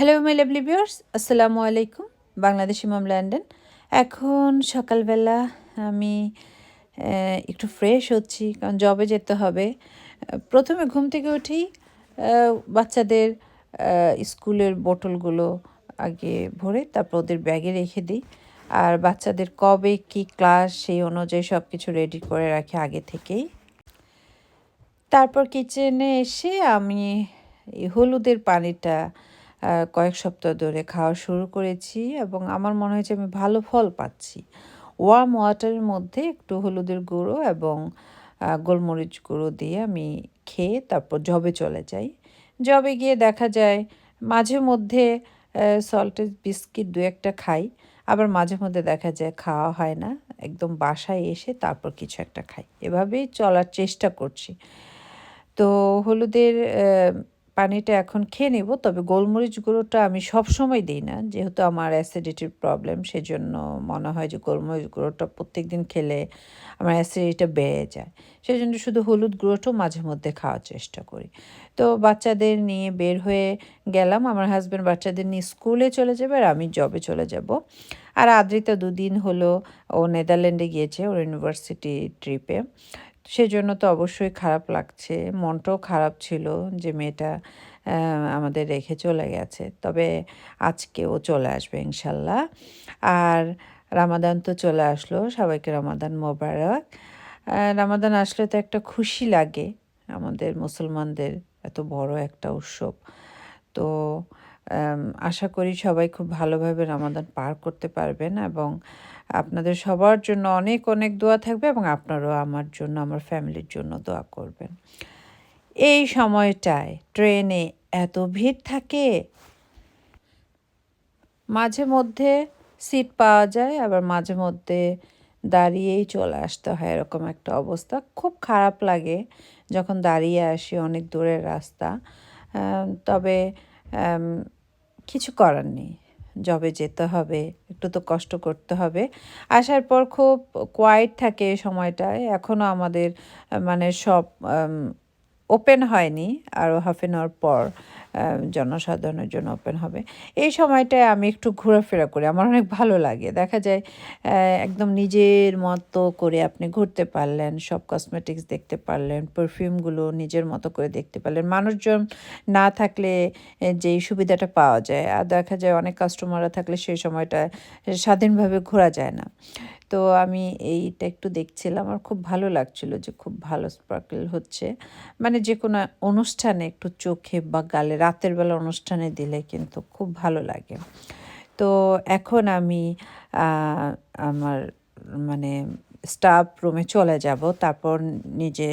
Hello my lovely viewers আসসালামু আলাইকুম বাংলাদেশি মাম London এখন সকালবেলা আমি একটু ফ্রেশ হচ্ছি কারণ জবে যেতে হবে। প্রথমে ঘুম থেকে আহ, বাচ্চাদের স্কুলের বোটলগুলো আগে ভরে তারপর ওদের ব্যাগে রেখে দিই। আর বাচ্চাদের কবে কি ক্লাস সেই অনুযায়ী সব কিছু রেডি করে রাখি আগে থেকেই। তারপর কিচেনে এসে আমি হলুদের পানিটা কয়েক সপ্তাহ ধরে খাওয়া শুরু করেছি এবং আমার মনে হয়েছে আমি ভালো ফল পাচ্ছি। ওয়ার্ম ওয়াটারের মধ্যে একটু হলুদের গুঁড়ো এবং গোলমরিচ গুঁড়ো দিয়ে আমি খেয়ে তারপর জবে চলে যাই। জবে গিয়ে দেখা যায় মাঝে মধ্যে সল্টেড বিস্কিট দু একটা খাই, আবার মাঝে মধ্যে দেখা যায় খাওয়া হয় না, একদম বাসায় এসে তারপর কিছু একটা খাই। এভাবেই চলার চেষ্টা করছি। তো হলুদের পানিটা এখন খেয়ে নেব, তবে গোলমরিচ গুঁড়োটা আমি সব সময় দিই না। যেহেতু আমার অ্যাসিডিটির প্রবলেম সেজন্য মনে হয় যে গোলমরিচ গুঁড়োটা প্রত্যেক দিন খেলে আমার অ্যাসিডিটিটা বেড়ে যায়। সেজন্য শুধু হলুদ গুঁড়োটাও মাঝে মধ্যে খাওয়ার চেষ্টা করি। তো বাচ্চাদের নিয়ে বের হয়ে গেলাম। আমার হাজব্যান্ড বাচ্চাদের নিয়ে স্কুলে চলে যাবে আর আমি জবে চলে যাব। আর আদ্রিতা দুদিন হলো ও নেদারল্যান্ডে গিয়েছে, ওর ইউনিভার্সিটি ট্রিপে সেজন্য তো অবশ্যই খারাপ লাগছে। মনটাও খারাপ ছিল যে মেয়েটা আমাদের রেখে চলে গেছে। তবে আজকে ও চলে আসবে ইনশাল্লাহ। আর রামাদান তো চলে আসলো। সবাইকে রামাদান মোবারক। রামাদান আসলে তো একটা খুশি লাগে। আমাদের মুসলমানদের এত বড় একটা উৎসব। তো আশা করি সবাই খুব ভালোভাবে রামাদান পার করতে পারবেন এবং আপনাদের সবার জন্য অনেক অনেক দোয়া থাকবে এবং আপনারাও আমার জন্য, আমার ফ্যামিলির জন্য দোয়া করবেন। এই সময়টায় ট্রেনে এত ভিড় থাকে। মাঝে মধ্যে সিট পাওয়া যায়, আবার মাঝে মধ্যে দাঁড়িয়েই চলে আসতে হয় এরকম একটা অবস্থা। খুব খারাপ লাগে যখন দাঁড়িয়ে আসি অনেক দূরের রাস্তা। তবে কিছু করার নেই। জবে যেতে হবে, একটু তো কষ্ট করতে হবে। আসার পর খুব কোয়াইট থাকে সময়টায়। এখনও আমাদের মানে সব ওপেন হয়নি আরও হাফ এন আওয়ার পর জনসাধারণের জন্য ওপেন হবে। এই সময়টায় আমি একটু ঘোরাফেরা করি, আমার অনেক ভালো লাগে। দেখা যায় একদম নিজের মতো করে আপনি ঘুরতে পারলেন, সব কসমেটিক্স দেখতে পারলেন পারফিউমগুলো নিজের মতো করে দেখতে পারলেন। মানুষজন না থাকলে যেই সুবিধাটা পাওয়া যায়। আর দেখা যায়, অনেক কাস্টমাররা থাকলে সেই সময়টা স্বাধীনভাবে ঘোরা যায় না। তো আমি এইটা একটু দেখছিলাম। আমার খুব ভালো লাগছিল যে খুব ভালো স্পার্কেল হচ্ছে। মানে যে কোনো অনুষ্ঠানে একটু চোখে বা গালে, রাতের বেলা অনুষ্ঠানে দিলে কিন্তু খুব ভালো লাগে। তো এখন আমি আমার মানে স্টাফ রুমে চলে যাব। তারপর নিজে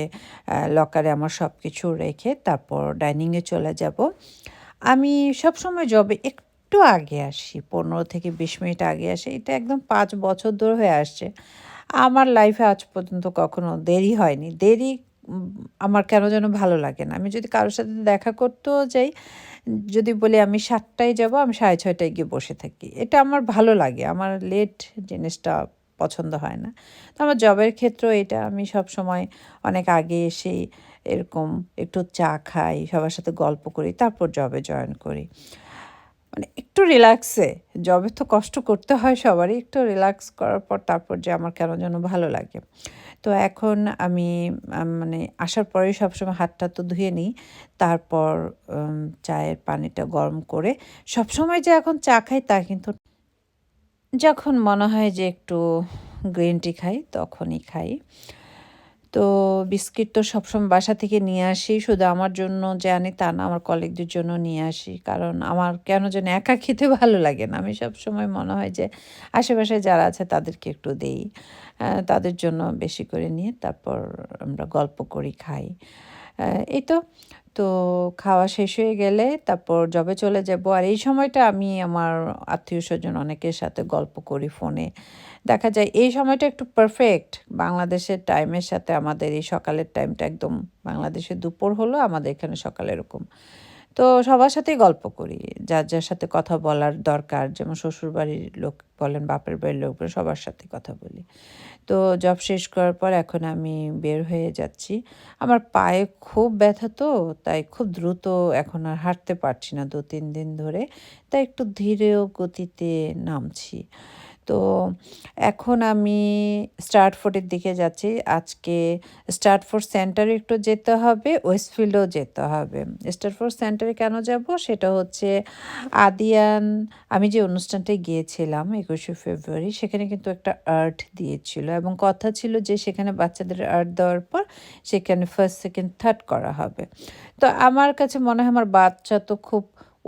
লকারে আমার সব কিছু রেখে তারপর ডাইনিংয়ে চলে যাব। আমি সবসময় জবে একটু আগে আসি, পনেরো থেকে বিশ মিনিট আগে আসি। এটা একদম পাঁচ বছর ধরে হয়ে আসছে। আমার লাইফে আজ পর্যন্ত কখনো দেরি হয়নি। দেরি আমার কেন যেন ভালো লাগে না। আমি যদি কারোর সাথে দেখা করতেও যাই, যদি বলি আমি সাতটায় যাব, আমি সাড়ে ছয়টায় গিয়ে বসে থাকি। এটা আমার ভালো লাগে। আমার লেট জিনিসটা পছন্দ হয় না। তো আমার জবের ক্ষেত্রেও এটা। আমি সব সময় অনেক আগে এসে এরকম একটু চা খাই, সবার সাথে গল্প করি, তারপর জবে জয়েন করি। মানে একটু রিল্যাক্সে জবে তো কষ্ট করতে হয় সবারই, একটু রিল্যাক্স করার পর তারপর যে আমার কেন যেন ভালো লাগে। তো এখন আমি মানে আসার পরেই সবসময় হাতটা তো ধুয়ে নিই, তারপর চায়ের পানিটা গরম করে সবসময় যে এখন চা খাই তা কিন্তু যখন মনে হয় যে একটু গ্রিন টি খাই তখনই খাই। তো বিস্কিট তো সবসময় বাসা থেকে নিয়ে আসি। শুধু আমার জন্য যে আনি তা না, আমার কলিগদের জন্য নিয়ে আসি। কারণ আমার কেন যেন একা খেতে ভালো লাগে না। আমি সবসময় মনে হয় যে আশেপাশে যারা আছে তাদেরকে একটু দেই। তাদের জন্য বেশি করে নিয়ে তারপর আমরা গল্প করি, খাই। এই তো তো খাওয়া শেষ হয়ে গেলে তারপর জবে চলে যাব। আর এই সময়টা আমি আমার আত্মীয় স্বজন অনেকের সাথে গল্প করি ফোনে। দেখা যায় এই সময়টা একটু পারফেক্ট বাংলাদেশের টাইমের সাথে আমাদের এই সকালের টাইমটা একদম বাংলাদেশে দুপুর হলো, আমাদের এখানে সকাল এরকম। তো সবার সাথেই গল্প করি। যার যার সাথে কথা বলার দরকার, যেমন শ্বশুরবাড়ির লোক বলেন, বাপের বাড়ির লোক সবার সাথে কথা বলি। তো জব শেষ করার পর এখন আমি বের হয়ে যাচ্ছি। আমার পায়ে খুব ব্যথা তো, তাই খুব দ্রুত এখন আর হাঁটতে পারছি না দু, তিন দিন ধরে। তাই একটু ধীরেও গতিতে নামছি। তো এখন আমি স্টার্টফোর্ডের দিকে যাচ্ছি। আজকে স্টার্টফোর্ড সেন্টারে একটু যেতে হবে ওয়েস্টফিল্ডেও যেতে হবে। স্টার্টফোর্ড সেন্টারে কেন যাব? সেটা হচ্ছে আদিয়ান, আমি যে অনুষ্ঠানটায় গিয়েছিলাম একুশে ফেব্রুয়ারি, সেখানে কিন্তু একটা আর্ট দিয়েছিল এবং কথা ছিল যে সেখানে বাচ্চাদের আর্ট দেওয়ার পর সেখানে ফার্স্ট সেকেন্ড থার্ড করা হবে। তো আমার কাছে মনে হয় আমার বাচ্চা তো খুব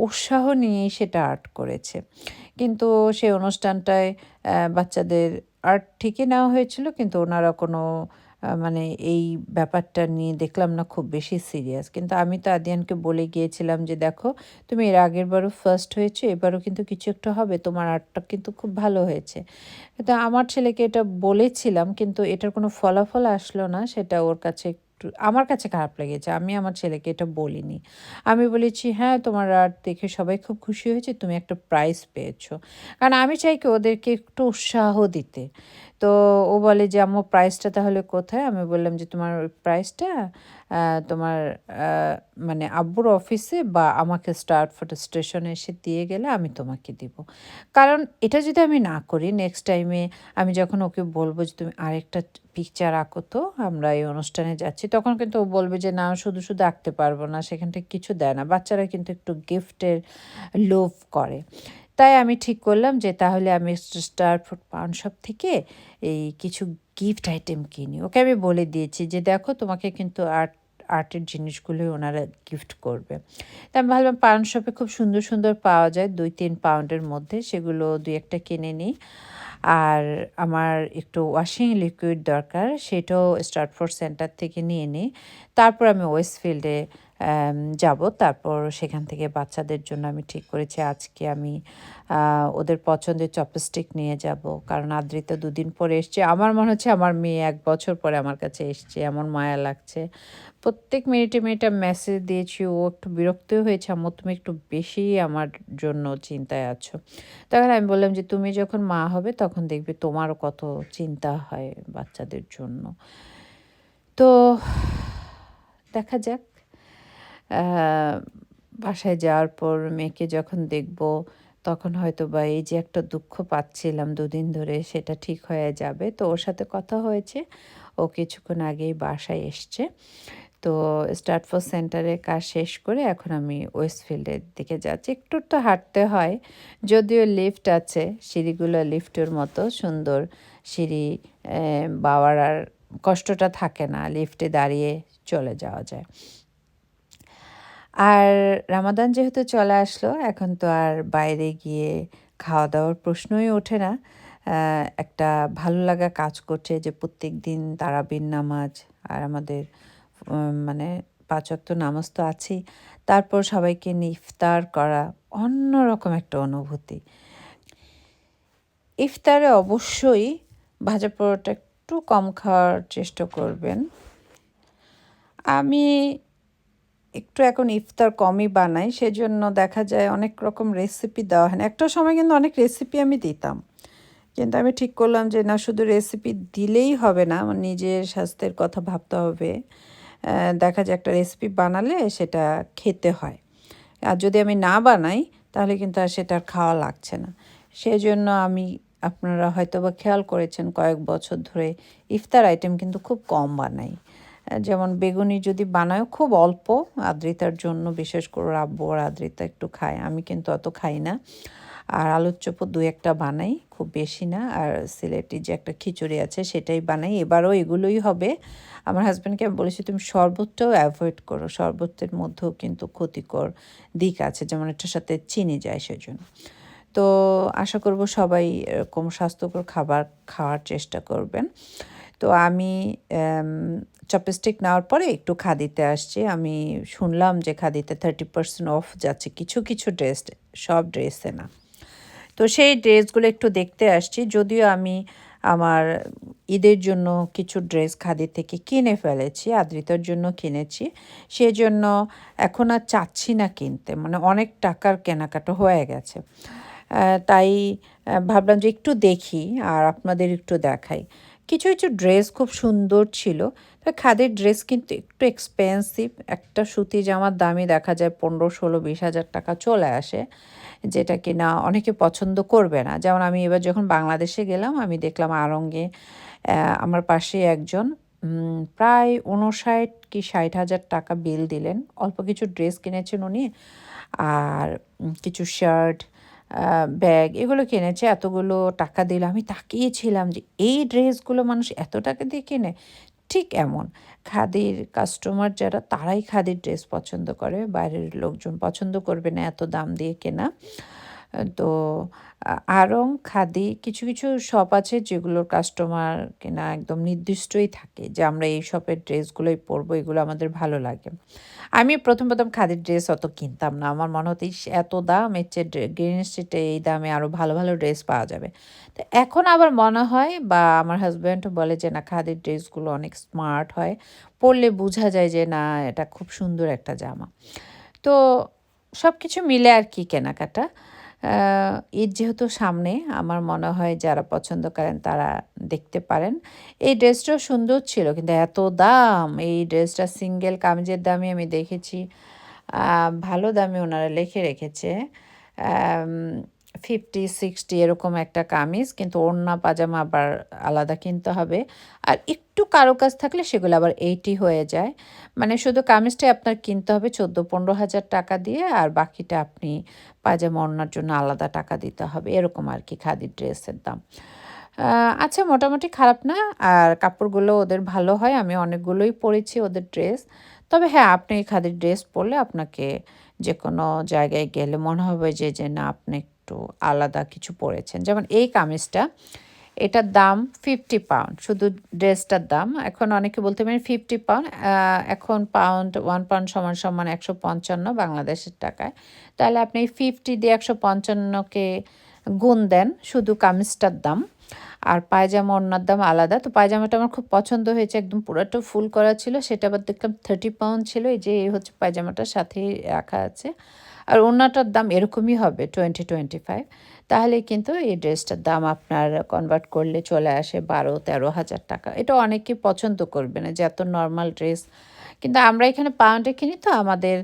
উৎসাহ নিয়েই সেটা আর্ট করেছে। কিন্তু সেই অনুষ্ঠানটায় বাচ্চাদের আর্ট ঠিকই নেওয়া হয়েছিল, কিন্তু ওনারা কোনো মানে এই ব্যাপারটা নিয়ে দেখলাম না, খুব বেশি সিরিয়াস কিন্তু আমি তো আদিয়ানকে বলে গিয়েছিলাম যে, দেখো, তুমি এর আগের বারও ফার্স্ট হয়েছো, এবারও কিন্তু কিছু একটা হবে, তোমার আর্টটা কিন্তু খুব ভালো হয়েছে। তো আমার ছেলেকে এটা বলেছিলাম, কিন্তু এটার কোনো ফলাফল আসলো না, সেটা ওর কাছে একটু, আমার কাছে খারাপ লেগেছে, আমি আমার ছেলেকে এটা বলিনি। আমি বলেছি হ্যাঁ তোমার আর দেখে সবাই খুব খুশি হয়েছে, তুমি একটা প্রাইজ পেয়েছ। কারণ আমি চাই কি ওদেরকে একটু উৎসাহ দিতে। তো ও বলে যে, আম্মু প্রাইসটা তাহলে কোথায়? আমি বললাম যে, তোমার প্রাইসটা তোমার মানে আব্বুর অফিসে বা আমাকে স্টার্ট ফটো স্টেশনে এসে দিয়ে গেলে আমি তোমাকে দিব। কারণ এটা যদি আমি না করি নেক্সট টাইমে আমি যখন ওকে বলব যে, তুমি আরেকটা পিকচার আঁকো তো, আমরা এই অনুষ্ঠানে যাচ্ছি, তখন কিন্তু ও বলবে যে, না, শুধু শুধু আঁকতে পারব না, সেখান থেকে কিছু দেয় না। বাচ্চারা কিন্তু একটু গিফটের লোভ করে। তাই আমি ঠিক করলাম যে, তাহলে আমি স্টার ফুড পান শপ থেকে এই কিছু গিফট আইটেম কিনি। ওকে আমি বলে দিয়েছি যে, দেখো, তোমাকে কিন্তু আর্ট আর্টের জিনিসগুলোই ওনারা গিফট করবে। তা আমি ভাবলাম পাউন্ড শপে খুব সুন্দর সুন্দর পাওয়া যায়। দুই, তিন পাউন্ডের মধ্যে সেগুলো দুই একটা কিনে নিই। আর আমার একটু ওয়াশিং লিকুইড দরকার, সেটাও স্টার্টফোর্ড সেন্টার থেকে নিয়ে নিই। তারপর আমি ওয়েস্টফিল্ডে যাব। তারপর সেখান থেকে বাচ্চাদের জন্য আমি ঠিক করেছি, আজকে আমি ওদের পছন্দের চপস্টিক নিয়ে যাব। কারণ আদ্রিতা দুদিন পরে এসছে। আমার মনে হচ্ছে আমার মেয়ে এক বছর পরে আমার কাছে এসছে, এমন মায়া লাগছে। প্রত্যেক মিনিটে মিনিটে মেসেজ দিয়েছি, ও একটু বিরক্ত হয়েছে আমার তুমি একটু বেশি আমার জন্য চিন্তায় আছো। তখন আমি বললাম যে, তুমি যখন মা হবে, তখন দেখবে তোমারও কত চিন্তা হয় বাচ্চাদের জন্য। তো, দেখা যাক। বাসায় যাওয়ার পর মেয়েকে যখন দেখব, তখন হয়তো বা এই যে একটা দুঃখ পাচ্ছিলাম দুদিন ধরে, সেটা ঠিক হয়ে যাবে। তো ওর সাথে কথা হয়েছে। ও কিছুক্ষণ আগেই বাসায় এসছে। তো স্টার্ট স্টার্টফোর্ড সেন্টারে কাজ শেষ করে এখন আমি ওয়েস্টফিল্ডের দিকে যাচ্ছি। একটু তো হাঁটতে হয়। যদিও লিফট আছে, সিঁড়িগুলো লিফটের মতো সুন্দর। সিঁড়ি বাওয়ার আর কষ্টটা থাকে না। লিফটে দাঁড়িয়ে চলে যাওয়া যায়। আর রামাদান যেহেতু চলে আসলো, এখন তো আর বাইরে গিয়ে খাওয়া দাওয়ার প্রশ্নই ওঠে না। একটা ভালো লাগা কাজ করছে যে প্রত্যেক দিন তারাবির নামাজ আর আমাদের মানে পাঁচ ওয়াক্ত নামাজ তো আছেই। তারপর সবাইকে ইফতার করা অন্যরকম একটা অনুভূতি। ইফতারে অবশ্যই ভাজা পরোটা একটু কম খাওয়ার চেষ্টা করবেন। আমি একটু এখন ইফতার কমই বানাই, সেজন্য দেখা যায় অনেক রকম রেসিপি দেওয়া হয় না। একটা সময় কিন্তু অনেক রেসিপি আমি দিতাম। কিন্তু আমি ঠিক করলাম যে, না, শুধু রেসিপি দিলেই হবে না, আমার নিজের স্বাস্থ্যের কথা ভাবতে হবে। দেখা যায় একটা রেসিপি বানালে সেটা খেতে হয়। আর যদি আমি না বানাই, তাহলে কিন্তু আর সেটা আর খাওয়া লাগছে না। সেই জন্য আমি, আপনারা হয়তো বা খেয়াল করেছেন, কয়েক বছর ধরে ইফতার আইটেম কিন্তু খুব কম বানাই। যেমন বেগুনি যদি বানায়ও খুব অল্প, আদ্রিতার জন্য বিশেষ করে আব্বু আর আদ্রিতা একটু খায়, আমি কিন্তু অত খাই না। আর আলুর চোপও দু একটা বানাই, খুব বেশি না। আর সিলেটি যে একটা খিচুড়ি আছে সেটাই বানাই। এবারও এগুলোই হবে। আমার হাজব্যান্ডকে আমি বলেছি, তুমি শরবতটাও অ্যাভয়েড করো। শরবতের মধ্যেও কিন্তু ক্ষতিকর দিক আছে, যেমন এটার সাথে চিনি যায় সেজন্য। তো আশা করব সবাই এরকম স্বাস্থ্যকর খাবার খাওয়ার চেষ্টা করবেন। তো আমি চপস্টিক নেওয়ার পরে একটু খাদিতে আসছি। আমি শুনলাম যে খাদিতে থার্টি পার্সেন্ট অফ যাচ্ছে। কিছু কিছু ড্রেস সব ড্রেসে না। তো সেই ড্রেসগুলো একটু দেখতে আসছি। যদিও আমি আমার ঈদের জন্য কিছু ড্রেস খাদি থেকে কিনে ফেলেছি, আদ্রিতার জন্য কিনেছি। সেজন্য এখন আর চাচ্ছি না কিনতে। মানে অনেক টাকার কেনাকাটা হয়ে গেছে। তাই ভাবলাম যে একটু দেখি আর আপনাদের একটু দেখাই। কিছু কিছু ড্রেস খুব সুন্দর ছিল। তবে খাদের ড্রেস কিন্তু একটু এক্সপেন্সিভ একটা সুতি জামার দামই দেখা যায় পনেরো, ষোলো, বিশ হাজার টাকা চলে আসে, যেটা কি না অনেকে পছন্দ করবে না। যেমন আমি এবার যখন বাংলাদেশে গেলাম, আমি দেখলাম আরঙ্গে আমার পাশে একজন প্রায় উনষাট কি ষাট হাজার টাকা বিল দিলেন। অল্প কিছু ড্রেস কিনেছেন উনি, আর কিছু শার্ট ব্যাগ এগুলো কিনেছে, এতগুলো টাকা দিল। আমি তাকিয়েছিলাম যে, এই ড্রেসগুলো মানুষ এত টাকা দিয়ে কেনে? ঠিক এমন। খাদির কাস্টমার যারা, তারাই খাদির ড্রেস পছন্দ করে, বাইরের লোকজন পছন্দ করবে না এত দাম দিয়ে কেনা। তো আরং খাদি কিছু কিছু শপ আছে যেগুলোর কাস্টমার কেনা একদম নির্দিষ্টই থাকে যে আমরা এই শপের ড্রেসগুলোই পরবো, এগুলো আমাদের ভালো লাগে। আমি প্রথম প্রথম খাদির ড্রেস অত কিনতাম না। আমার মনে হতো এত দাম, এর চেয়ে গ্রিন স্ট্রিটে এই দামে আরও ভালো ভালো ড্রেস পাওয়া যাবে। তো এখন আবার মনে হয় বা আমার হাজব্যান্ডও বলে যে, না, খাদির ড্রেসগুলো অনেক স্মার্ট হয়। পরলে বোঝা যায় যে, না, এটা খুব সুন্দর একটা জামা। তো সব কিছু মিলে আর কি কেনাকাটা। ঈদ যেহেতু সামনে, আমার মনে হয় যারা পছন্দ করেন তারা দেখতে পারেন। এই ড্রেসটাও সুন্দর ছিল, কিন্তু এত দাম। এই ড্রেসটা সিঙ্গেল কামিজের দামে আমি দেখেছি। ভালো দামে ওনারা লিখে রেখেছে। ফিফটি সিক্সটি এরকম একটা কামিজ, কিন্তু ওড়না, পাজামা আবার আলাদা কিনতে হবে। আর একটু কারও কাজ থাকলে সেগুলো আবার এইটি হয়ে যায়। মানে শুধু কামিজটাই আপনার কিনতে হবে চোদ্দ, পনেরো হাজার টাকা দিয়ে, আর বাকিটা আপনি পাজামা ওড়নার জন্য আলাদা টাকা দিতে হবে। এরকম আর কি খাদির ড্রেসের দাম। আচ্ছা মোটামুটি খারাপ না? আর কাপড়গুলো ওদের ভালো হয়? আমি অনেকগুলোই পরেছি ওদের ড্রেস। তবে হ্যাঁ আপনি খাদির ড্রেস পরলে আপনাকে যে কোনো জায়গায় গেলে মনে হবে যে যে না, আপনি একটু আলাদা কিছু পরেছেন। যেমন এই কামিজটা, এটার দাম ফিফটি পাউন্ড শুধু ড্রেসটার দাম। এখন অনেকে বলতে পারেন ফিফটি পাউন্ড এখন পাউন্ড ওয়ান পাউন্ড সমান সমান একশো পঞ্চান্ন বাংলাদেশের টাকায়। তাহলে আপনি ফিফটি দিয়ে একশো পঞ্চান্নকে গুণ দেন শুধু কামিজটার দাম। আর পায়জামা ওড়নার দাম আলাদা। তো পায়জামাটা আমার খুব পছন্দ হয়েছে, একদম পুরোটা ফুল করা ছিল। সেটা আবার দেখলাম থার্টি পাউন্ড ছিল। এই যে হচ্ছে পায়জামাটার সাথেই রাখা আছে। আর ওড়নাটার দাম এরকমই হবে টোয়েন্টি টোয়েন্টি ফাইভ তাহলে কিন্তু এই ড্রেসটার দাম আপনার কনভার্ট করলে চলে আসে বারো, তেরো হাজার টাকা। এটা অনেকে পছন্দ করবে না, যে এত নর্মাল ড্রেস কিন্তু আমরা এখানে পাউন্ডে কিনি তো আমাদের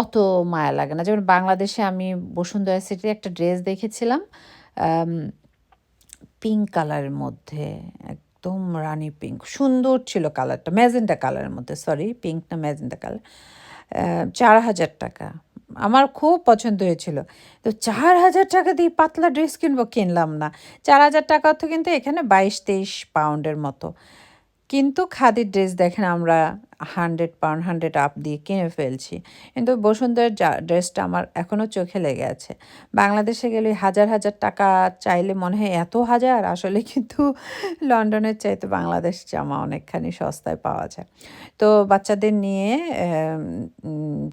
অত মায়া লাগে না। যেমন বাংলাদেশে আমি বসুন্ধরা সিটির একটা ড্রেস দেখেছিলাম পিঙ্ক কালারের মধ্যে, একদম রানী পিঙ্ক সুন্দর ছিল কালারটা ম্যাজেন্টা কালারের মধ্যে সরি পিঙ্ক না ম্যাজেন্টা কালার চার হাজার টাকা। আমার খুব পছন্দ হয়েছিল। তো চার হাজার টাকা দিয়ে পাতলা ড্রেস কিনবো, কিনলাম না। চার হাজার টাকা তো কিন্তু এখানে বাইশ তেইশ পাউন্ডের মতো। কিন্তু খাদির ড্রেস দেখেন আমরা হান্ড্রেড পাউন্ড, হান্ড্রেড আপ দিয়ে কিনে ফেলছি। কিন্তু বসুন্ধরার ড্রেসটা আমার এখনও চোখে লেগে আছে। বাংলাদেশে গেলে হাজার হাজার টাকা চাইলে মনে হয় এত হাজার, আসলে কিন্তু লন্ডনের চাইতে বাংলাদেশ জামা অনেকখানি সস্তায় পাওয়া যায়। তো বাচ্চাদের নিয়ে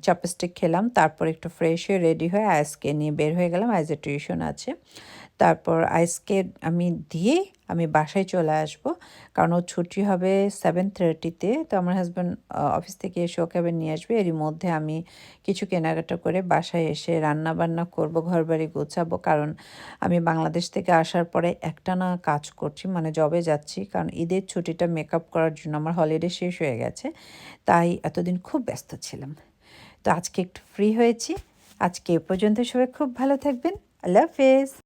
চপস্টিক খেলাম, তারপর একটু ফ্রেশ হয়ে রেডি হয়ে আইসকে নিয়ে বের হয়ে গেলাম আইজ টিউশন আছে। তারপর আইসকে আমি দিয়ে আমি বাসায় চলে আসব। কারণ ওর ছুটি হবে সেভেন থার্টিতে তো। আমার হাজব্যান্ড অফিস থেকে এসে ওকে আবার নিয়ে আসবে। এরই মধ্যে আমি কিছু কেনাকাটা করে বাসায় এসে রান্না বান্না করব, ঘরবাড়ি গোছাবো। কারণ আমি বাংলাদেশ থেকে আসার পরে একটানা কাজ করছি মানে জবে যাচ্ছি। কারণ ঈদের ছুটিটা মেকআপ করার জন্য আমার হলিডে শেষ হয়ে গেছে। তাই এতদিন খুব ব্যস্ত ছিলাম। তো আজকে একটু ফ্রি হয়েছি। আজকে এ পর্যন্ত সবাই খুব ভালো থাকবেন। আল্লাহ হাফেজ।